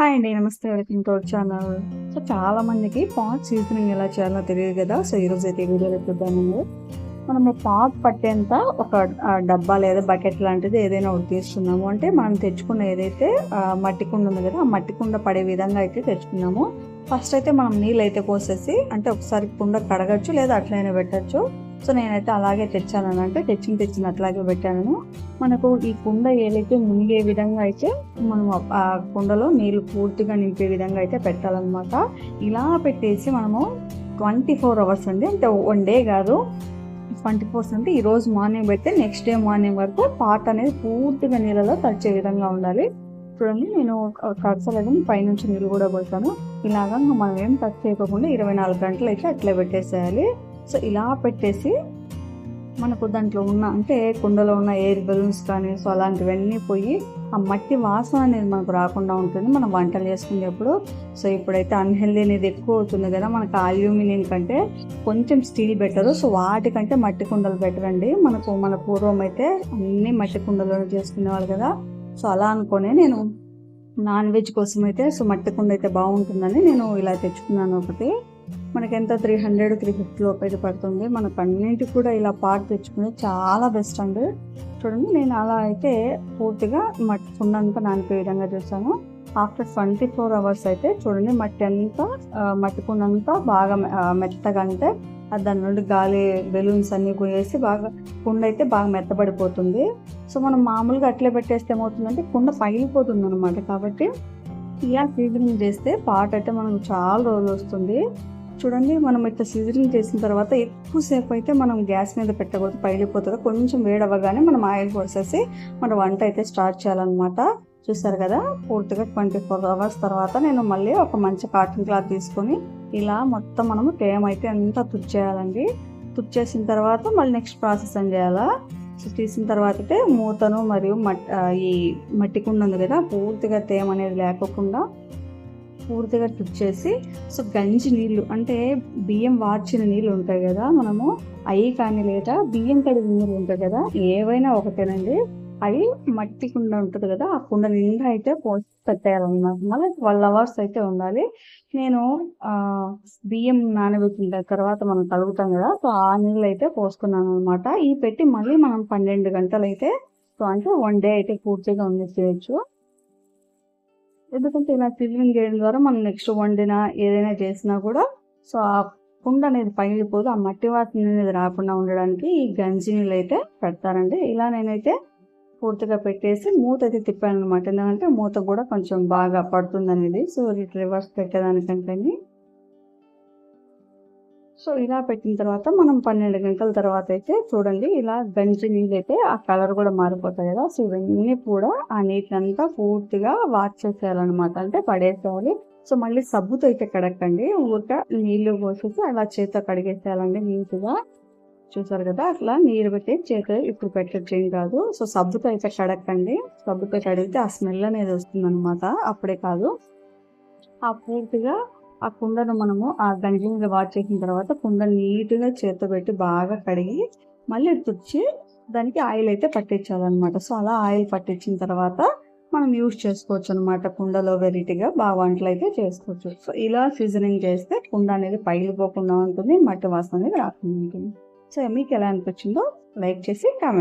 Hi అండి నమస్తే welcome to our channel. So చాలా మందికి పాట్ సీజనింగ్ ఎలా చేయాలో తెలియదు కదా. సో ఈరోజు అయితే వీడియోలో చూద్దామండి మనము పాట్ పట్టేంత ఒక డబ్బా లేదా బకెట్ లాంటిది ఏదైనా ఒకటి తీసుకున్నాము అంటే మనం తెచ్చుకున్న ఏదైతే మట్టి కుండ ఉంది కదా ఆ మట్టి కుండ పడే విధంగా అయితే తెచ్చుకున్నాము. ఫస్ట్ అయితే మనం నీళ్ళు అయితే పోసేసి అంటే ఒకసారి కుండ కడగచ్చు లేదా అట్లయినా పెట్టచ్చు. సో నేనైతే అలాగే తెచ్చాను అంటే తెచ్చిన తెచ్చిన అట్లాగే పెట్టాను. మనకు ఈ కుండ ఏదైతే మునిగే విధంగా అయితే మనం ఆ- కుండలో నీళ్ళు పూర్తిగా నింపే విధంగా అయితే పెట్టాలన్నమాట. ఇలా పెట్టేసి మనము ట్వంటీ ఫోర్ అవర్స్ అండి అంటే వన్ డే కాదు ట్వంటీ ఫోర్స్ అంటే ఈ రోజు మార్నింగ్ పెడితే నెక్స్ట్ డే మార్నింగ్ వరకు పాట అనేది పూర్తిగా నీళ్ళలో తడిచే విధంగా ఉండాలి. చూడండి నేను కడసలేదు పైనుంచి నీళ్ళు కూడా పోతాను ఇలాగా మనం ఏం టచ్ చేయకుండా ఇరవై నాలుగు గంటలు అయితే అట్లే పెట్టేసేయాలి. సో ఇలా పెట్టేసి మనకు దాంట్లో ఉన్న అంటే కుండలో ఉన్న ఎయిర్ బెలూన్స్ కానీ సో అలాంటివన్నీ పోయి ఆ మట్టి వాసన అనేది మనకు రాకుండా ఉంటుంది. మనం వంటలు చేసుకునేటప్పుడు సో ఇప్పుడైతే అన్హెల్దీ అనేది ఎక్కువ అవుతుంది కదా మనకు అల్యూమినియం కంటే కొంచెం స్టీల్ బెటర్. సో వాటికంటే మట్టి కుండలు బెటర్ అండి. మనకు మన పూర్వం అయితే అన్ని మట్టి కుండలోనే చేసుకునేవాళ్ళు కదా. సో అలా అనుకొని నేను నాన్ వెజ్ కోసం అయితే సో మట్టి కుండ అయితే బాగుంటుందని నేను ఇలా తెచ్చుకున్నాను ఒకటి. మనకి ఎంత త్రీ హండ్రెడ్ త్రీ ఫిఫ్టీ లోపు పడుతుంది. మనకు అన్నింటికి కూడా ఇలా పార్ట్ తెచ్చుకునే చాలా బెస్ట్ అండి చూడండి నేను అలా అయితే పూర్తిగా మట్టి కుండంతా నానిపోయే విధంగా చూసాను ఆఫ్టర్ ట్వంటీ ఫోర్ అవర్స్ అయితే చూడండి మట్టి అంతా మట్టి కుండంతా బాగా మెత్తగా అంటే దాని నుండి గాలి బెలూన్స్ అన్నీ పోయేసి బాగా కుండ అయితే బాగా మెత్తబడిపోతుంది. సో మనం మామూలుగా అట్లే పెట్టేస్తే ఏమవుతుందంటే కుండ పగిలిపోతుంది అనమాట కాబట్టి ఇలా సీజనింగ్ చేస్తే పాట అయితే మనకు చాలా రోజులు వస్తుంది. చూడండి మనం ఇట్లా సిజరింగ్ చేసిన తర్వాత ఎక్కువసేపు అయితే మనం గ్యాస్ మీద పెట్టకూడదు పగిలిపోతుంది. కొంచెం వేడవగానే మనం ఆయిల్ పోసేసి మన వంట అయితే స్టార్ట్ చేయాలన్నమాట. చూసారు కదా పూర్తిగా ట్వంటీ ఫోర్ అవర్స్ తర్వాత నేను మళ్ళీ ఒక మంచి కాటన్ క్లాత్ తీసుకొని ఇలా మొత్తం మనము తేమ అయితే అంతా తుచ్చేయాలండి తుచ్చేసిన తర్వాత మళ్ళీ నెక్స్ట్ ప్రాసెస్ అని చేయాలా? సో తీసిన తర్వాత అయితే మూతను మరియు మట్ ఈ మట్టి కుండ ఉంది కదా పూర్తిగా తేమ అనేది లేకోకుండా పూర్తిగా తుడిచేసి సో గంజి నీళ్ళు అంటే బియ్యం వార్చిన నీళ్ళు ఉంటాయి కదా మనము అవి కానీ లేదా బియ్యం కడిగిన నీళ్ళు ఉంటాయి కదా ఏవైనా ఒకటేనండి. అవి మట్టి కుండ ఉంటుంది కదా ఆ కుండ నిండా అయితే పోసి పెట్టేయాలన్నమాట. మళ్ళీ ట్వెల్వ్ అవర్స్ అయితే ఉండాలి. నేను బియ్యం నానబెట్టిన తర్వాత మనం కలుగుతాం కదా సో ఆ నీళ్ళు అయితే పోసుకున్నాను అనమాట ఈ పెట్టి మళ్ళీ మనం పన్నెండు గంటలు అయితే సో అంటే వన్ డే అయితే పూర్తిగా ఉండేసేయచ్చు ఎందుకంటే ఇలా ఫిల్లింగ్ చేయడం ద్వారా మనం నెక్స్ట్ వండినా ఏదైనా చేసినా కూడా సో ఆ కుండ అనేది పగిలిపోదు ఆ మట్టి వాసన అనేది రాకుండా ఉండడానికి ఈ గంజి నీళ్ళు అయితే పెడతారండి. ఇలా నేనైతే పూర్తిగా పెట్టేసి మూత అయితే తిప్పాను అనమాట ఎందుకంటే మూత కూడా కొంచెం బాగా పడుతుంది అనేది సో రివర్స్ పెట్టేదానికంటే సో ఇలా పెట్టిన తర్వాత మనం పన్నెండు గంటల తర్వాత అయితే చూడండి ఇలా గంజి నీళ్ళు అయితే ఆ కలర్ కూడా మారిపోతాయి కదా. సో ఇవన్నీ కూడా ఆ నీటిని అంతా పూర్తిగా వాష్ చేసేయాలన్నమాట. అంటే పడేసేయాలి. సో మళ్ళీ సబ్బుతో అయితే కడగండి. ఊరిక నీళ్ళు పోసేసి అలా చేతితో కడిగేసేయాలండి నీట్గా. చూసారు కదా అట్లా నీరు పెట్టి చేతి ఇప్పుడు పెట్టచ్చు కాదు. సో సబ్బుతో అయితే కడగండి. సబ్బుతో కడిగితే ఆ స్మెల్ అనేది వస్తుంది అనమాట అప్పుడే కాదు. ఆ పూర్తిగా ఆ కుండను మనము ఆ గంజి మీద వాష్ చేసిన తర్వాత కుండ నీట్గా చేతితో పెట్టి బాగా కడిగి మళ్ళీ తుడిచి దానికి ఆయిల్ అయితే పట్టించాలన్నమాట. సో అలా ఆయిల్ పట్టించిన తర్వాత మనం యూజ్ చేసుకోవచ్చు అనమాట కుండలో వెరైటీగా బాగా వంటలు అయితే చేసుకోవచ్చు. సో ఇలా సీజనింగ్ చేస్తే కుండ అనేది పగిలిపోకుండా ఉంటుంది మట్టి వాసన అనేది రాకుండా ఉంటుంది. సో మీకు ఎలా అనిపించిందో లైక్ చేసి కామెంట్